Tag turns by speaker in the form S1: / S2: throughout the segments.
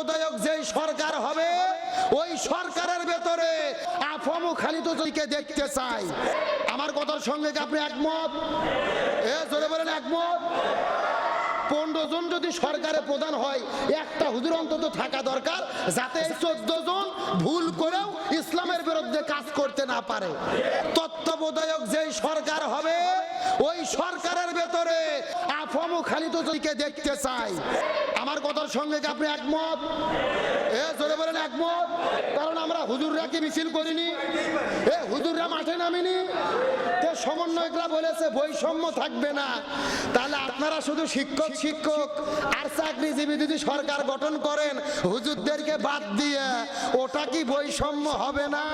S1: তত্ত্বাবধায়ক যেই সরকার হবে, ওই সরকারের ভেতরে আফমু খালিদ জয়কে দেখতে চাই। আমার কথার সঙ্গে আপনি একমত? এ, জোরে বলেন, একমত? পনেরো জন যদি সরকারে প্রধান হয়, একটা হুজুর অন্তত থাকা দরকার, যাতে এই চোদ্দ জন ভুল করেও ইসলামের বিরুদ্ধে কাজ করতে না পারে। তত্ত্বাবধায়ক যেই সরকার হবে, ওই সরকারের ভেতরে আফমু খালিদ জয়কে দেখতে চাই। আমার কথার সঙ্গে আপনি একমত? এ, জোরে বলেন, একমত? কারণ হুজুররা কি মিছিল করিনি? এ, হুজুররা মাঠে নামিনি? তে সমন্বয়করা বলেছে, বৈষম্য থাকবে না। তাহলে আপনারা শুধু শিক্ষক শিক্ষক আর চাকরিজীবী যদি সরকার গঠন করেন, হুজুরদেরকে বাদ দিয়ে ওটা কি বৈষম্য হবে না?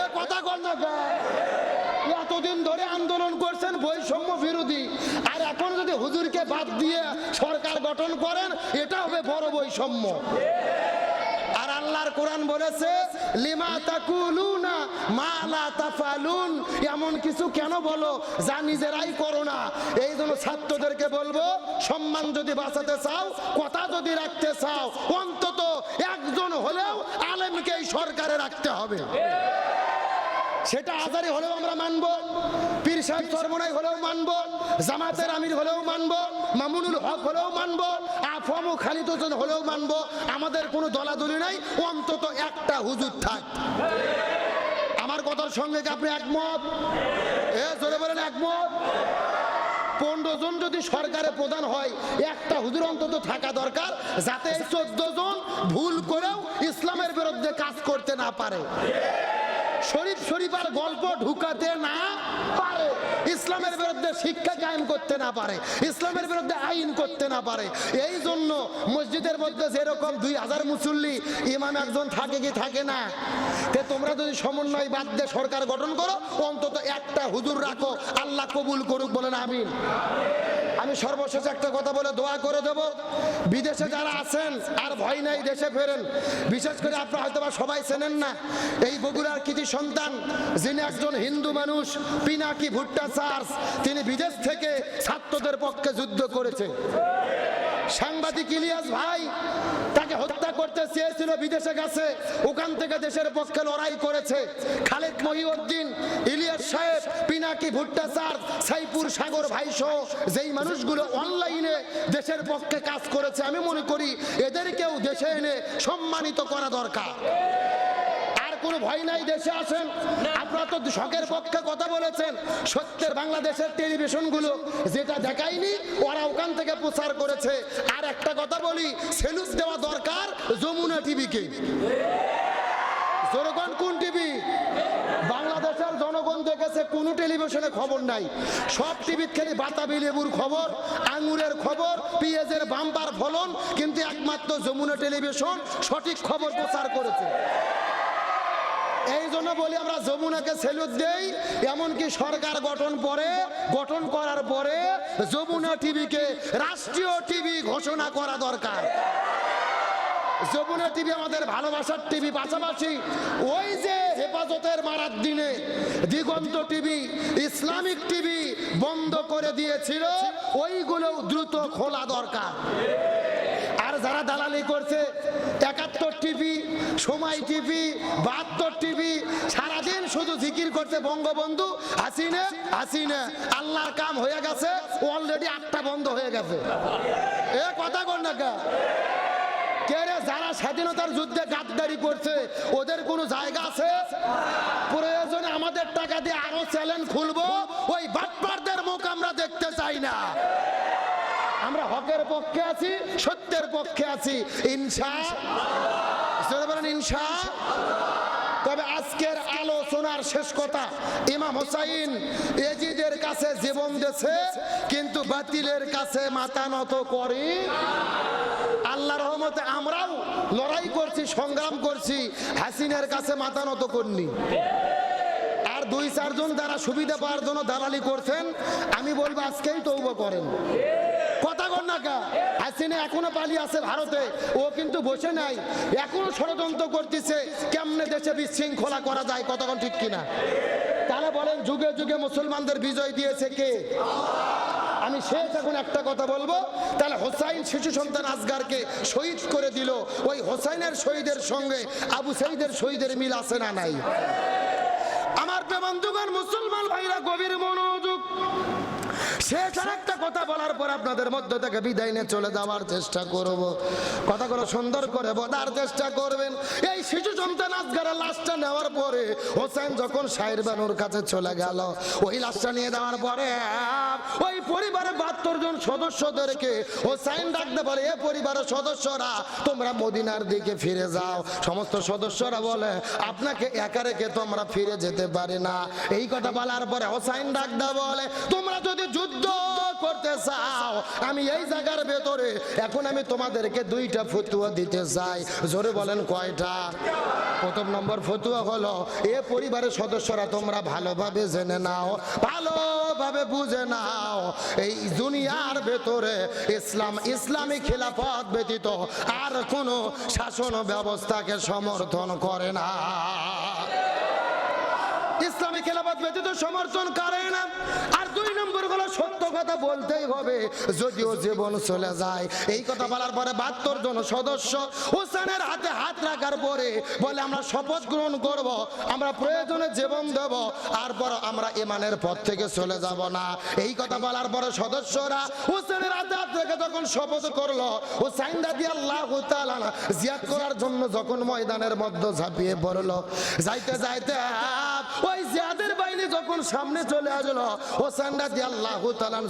S1: এ, কথা কর না? এতদিন ধরে আন্দোলন করছেন বৈষম্য বিরোধী। আর এখন যদি হুজুরকে বাদ দিয়ে সরকার গঠন করেন, এটা হবে বড় বৈষম্য। আল্লাহর কোরআন বলেছে, লিমা তাকুলুনা মা লা তাফালুন। এমন কিছু কেন বলো? যা নিজেরাই করো না। এই জন্য ছাত্রদেরকে বলব, সম্মান যদি বাঁচাতে চাও, কথা যদি রাখতে চাও, অন্তত একজন হলেও আলেমকে এই সরকারে রাখতে হবে। সেটা আজারি হলেও আমরা মানবো। পীর সাহেব চরমনাই হলেও মানবো, জামাতের আমির হলেও মানবো, মামুনুল হক হলেও মানবো, আফম খালিদ হোসেন হলেও মানবো, আমাদের কোনো দলাদলি নাই, অন্তত একটা হুজুর থাক। আমার কথার সঙ্গে কি আপনি একমত? এ, জোরে বলেন, একমত? পনেরো জন যদি সরকারে প্রধান হয়, একটা হুজুর অন্তত থাকা দরকার, যাতে এই চোদ্দ জন ভুল করেও ইসলামের বিরুদ্ধে কাজ করতে না পারে। শরীফ শরীফ আর গল্প ঢুকাতে না ইসলামের বিরুদ্ধে শিক্ষা কায়েম করতে না পারে, ইসলামের বিরুদ্ধে আইন করতে না পারে। এই জন্য মসজিদের মধ্যে যেরকম দুই হাজার মুসল্লি, ইমাম একজন থাকে কি থাকে না? তে তোমরা যদি সমন্বয় বাদ দিয়ে সরকার গঠন করো, অন্তত একটা হুজুর রাখো, আল্লাহ কবুল করুক বলেন, আমিন। আমি সর্বশেষ একটা কথা বলে দোয়া করে দেব। বিদেশে যারা আছেন, আর ভয় নাই দেশে ফেরেন। বিশেষ করে আপনারা হয়তো সবাই চেনেন না, এই বগুড়ার কৃতি সন্তান, যিনি একজন হিন্দু মানুষ, পিনাকি ভুট্টা চার্চ, তিনি বিদেশ থেকে ছাত্রদের পক্ষে যুদ্ধ করেছে। সাংবাদিক ইলিয়াস ভাই করতে চেয়েছিল বিদেশে গেছে, ওখান থেকে দেশের পক্ষে লড়াই করেছে। খালেদ মহিউদ্দিন, ইলিয়াস সাহেব, পিনাকি ভুট্টাচার সাইপুর সাগর ভাইসহ যেই মানুষগুলো অনলাইনে দেশের পক্ষে কাজ করেছে, আমি মনে করি এদেরকেও দেশে এনে সম্মানিত করা দরকার। ভয় নাই, দেশে আসেন। আপনারা তো শখের পক্ষে কথা বলেছেন। সত্যের বাংলাদেশের টেলিভিশনগুলো যেটা দেখায়নি, ওরা ওখান থেকে প্রচার করেছে। আর একটা কথা বলি সেলুস দেওয়া দরকার যমুনা টিভিকে। জনগণ কোন টিভি? বাংলাদেশের জনগণ দেখেছে, কোনো টেলিভিশনে খবর নাই। সব টিভির খালি বাতাবি লেবুর খবর, আঙুরের খবর, পেঁয়াজের বাম্পার ফলন, কিন্তু একমাত্র যমুনা টেলিভিশন সঠিক খবর প্রচার করেছে। এই জন্য বলি আমরা যমুনাকে সেলুট দেই, এমনকি সরকার গঠন পরে, গঠন করার পরে যমুনা টিভিকে রাষ্ট্রীয় টিভি ঘোষণা করা দরকার। যমুনা টিভি আমাদের ভালোবাসার টিভি, পাশাপাশি ওই যে হেফাজতের মারার দিনে দিগন্ত টিভি, ইসলামিক টিভি বন্ধ করে দিয়েছিল ওইগুলো দ্রুত খোলা দরকার। যারা দালালি করছে, একাত্তর টিভি সময় টিভি বাহাত্তর টিভি সারাদিন শুধু জিকির করছে বঙ্গবন্ধু, হাসিনে আসিনে আল্লাহর কাম হয়ে গেছে অলরেডি আটটা বন্ধ হয়ে গেছে। এ কথা কর না যারা স্বাধীনতার যুদ্ধে গাদ্দারি করছে, ওদের কোনো জায়গা আছে? প্রয়োজনে আমাদের টাকা দিয়ে আরও চ্যালেঞ্জ খুলবো, ওই বাটপারদের মুখ আমরা দেখতে চাই না। আমরা হকের পক্ষে আছি, সত্যের পক্ষে আছি। ইনসা ইনসা তবে আজকের আলোচনার শেষ কথা, ইমাম হোসাইন এজিদের কাছে জীবন দিয়েছে, কিন্তু বাতিলের কাছে মাথা নত করে। আল্লাহ রহমতে আমরাও লড়াই করছি, সংগ্রাম করছি, হাসিনের কাছে মাথা নত করনি। আর দুই চারজন যারা সুবিধা পাওয়ার জন্য দালালি করছেন, আমি বলব আজকেই তৌব করেন। কথা কর না কা। হাসিনা এখনও পালিয়ে আছে ভারতে। ও কিন্তু বসে নাই। এখনও ষড়যন্ত্র করতেছে। কেমনে দেশে বিশৃঙ্খলা করা যায় কতক্ষণ ঠিক কিনা? তাহলে বলেন, যুগে যুগে মুসলমানদের বিজয় দিয়েছে কে? আমি শেষ এখন একটা কথা বলব। তাহলে হোসাইন শিশু সন্তান আসগারকে শহীদ করে দিল। ওই হোসাইনের শহীদের সঙ্গে আবু সাইদের শহীদের মিল আছে না নাই? আমার বন্ধুগণ, মুসলমান ভাইরা, গভীর মনোযোগ কথা বলার পর আপনাদের বিদায় নিয়ে চলে যাওয়ার চেষ্টা কথাগুলো সুন্দর করে চেষ্টা করবেন। এই শিশু লাশটা নেওয়ার পরে বানুর কাছে চলে ওই লাশটা নিয়ে যাওয়ার পরে পরিবারের ডাকতে এ পরিবারের সদস্যরা, তোমরা মদিনার দিকে ফিরে যাও। সমস্ত সদস্যরা বলে, আপনাকে একা রেখে তোমরা ফিরে যেতে পারি না। এই কথা বলার পরে হোসাইন ডাকদা বলে, তোমরা যদি যুদ্ধ করতে চাও, আমি এই জায়গার ভেতরে, এখন আমি তোমাদেরকে দুইটা ফতুয়া দিতে চাই। জোরে বলেন কয়টা? প্রথম নম্বর ফতুয়া হলো, এ পরিবারের সদস্যরা তোমরা ভালোভাবে জেনে নাও, ভালোভাবে বুঝে নাও, এই দুনিয়ার ভেতরে ইসলাম, ইসলামী খেলাফত ব্যতীত আর কোনো শাসন ব্যবস্থাকে সমর্থন করে না। ইসলামী খেলাফত ব্যতীত সমর্থন করে না। হলো সত্য কথা বলতেই হবে। যদিও জীবন চলে যায়। এই কথা বলার পরে বাহাত্তর জন সদস্য হোসেনের হাতে হাত রাখার পরে বলে, আমরা শপথ গ্রহণ করব, আমরা প্রয়োজনে জীবন দেব আর পর আমরা ইমানের পথ থেকে চলে যাব না। এই কথা বলার পরে সদস্যরা হোসেনের হাতে হাত রেখে যখন শপথ করল, হোসাইন দাদি আল্লাহ জিয়াদ করার জন্য যখন ময়দানের মধ্যে ঝাঁপিয়ে পড়ল, যাইতে যাইতে ওই বাহিনী যখন সামনে চলে আসলো, হোসেন রাজি আল্লাহ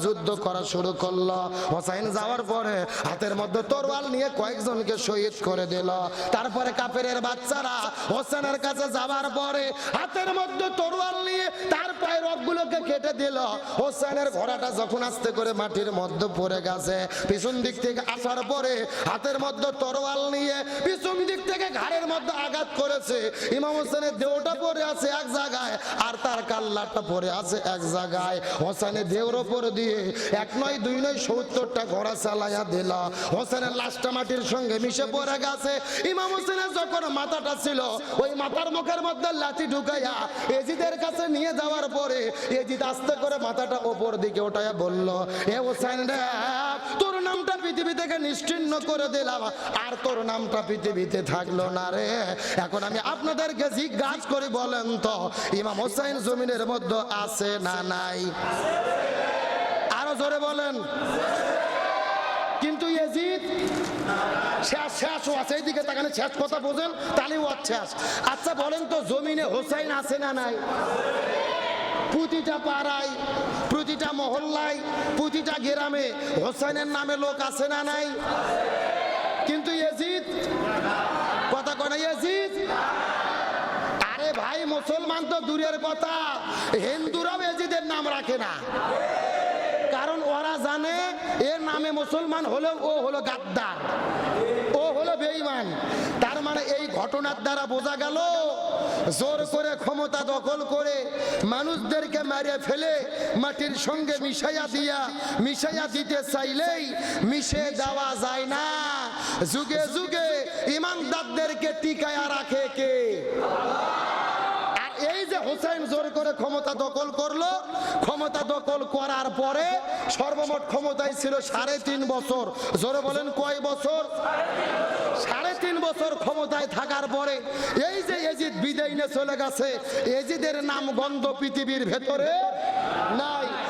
S1: যুদ্ধ করা শুরু করল। হোসাইন যাওয়ার পরে হাতের মধ্যে তরোয়াল নিয়ে কয়েকজনকে শহীদ করে দিল। তারপরে কাপেরের বাচ্চারা হোসেনের কাছে যাওয়ার পরে হাতের মধ্যে তরোয়াল নিয়ে তার পায়ের রগগুলোকে কেটে দিল। হোসেনের ঘোড়াটা যখন আস্তে করে মাটির মধ্যে পড়ে গেছে, পিছন দিক থেকে আসার পরে হাতের মধ্যে তরোয়াল নিয়ে পিছন দিক থেকে ঘাড়ের মধ্যে আঘাত করেছে। ইমাম হোসেনের দেহটা পড়ে আছে এক জায়গায়, আর তার কাল্লাটা পড়ে আছে এক জায়গায়। হোসেনের দেহর ওপর দিয়ে এক নয়, দুই নয়, সত্তরটা ঘোড়া চালাইয়া দিল। হোসেনের লাশটা মাটির সঙ্গে মিশে পড়ে গেছে। ইমাম হোসেনের যখন মাথাটা ছিল, ওই মাথার মুখের মধ্যে লাঠি ঢুকাইয়া এজিদের কাছে নিয়ে যাওয়ার পরে এজিদ আস্তে করে মাথাটা ওপর দিকে ওঠাইয়া বলল, এ হোসেন রে পৃথিবী থেকে নিশ্চিন্ন করে দিলাম। আর তোর নামটা পৃথিবীতে থাকল না রে। এখন আমি আপনাদেরকে জিজ্ঞাসা করি, বলেন তো, ইমাম হোসাইন জমিনের মধ্যে আছে না নাই? আরও জোরে বলেন। কিন্তু ইয়েজিদ, শেষ শেষও আছে এইদিকে তাকানে শেষ কথা বোঝেন তাহলেও শেষ। আচ্ছা বলেন তো, জমিনে হোসাইন আছে না নাই? প্রতিটা পাড়ায়, প্রতিটা মহল্লায়, প্রতিটা গ্রামে হোসাইনের নামে লোক আছে না নাই? কিন্তু ইয়েজিদ, কথা কয় ইয়েজিদ? আরে ভাই, মুসলমান তো দূরের কথা হিন্দুরাও এজিদের নাম রাখে না। কারণ ওরা জানে, এর নামে মুসলমান হলেও ও হলো গাদ্দার, ও হলো বেঈমান। মানে এই ঘটনার দ্বারা বোঝা গেল, জোর করে ক্ষমতা দখল করে মানুষদেরকে মারিয়ে ফেলে মাটির সঙ্গে মিশাইয়া দিয়া, মিশাইয়া দিতে চাইলেই মিশে দেওয়া যায় না। যুগে যুগে ইমানদারদেরকে টিকায়া রাখে কে? এই যে হোসেন জোর করে ক্ষমতা দখল করল ক্ষমতা দখল করার পরে সর্বমোট ক্ষমতায় ছিল সাড়ে তিন বছর। জোরে বলেন কয় বছর? সাড়ে তিন বছর ক্ষমতায় থাকার পরে এই যে এজিদ বিদায় নিয়ে চলে গেছে, এজিদের নাম গন্ধ পৃথিবীর ভেতরে নাই।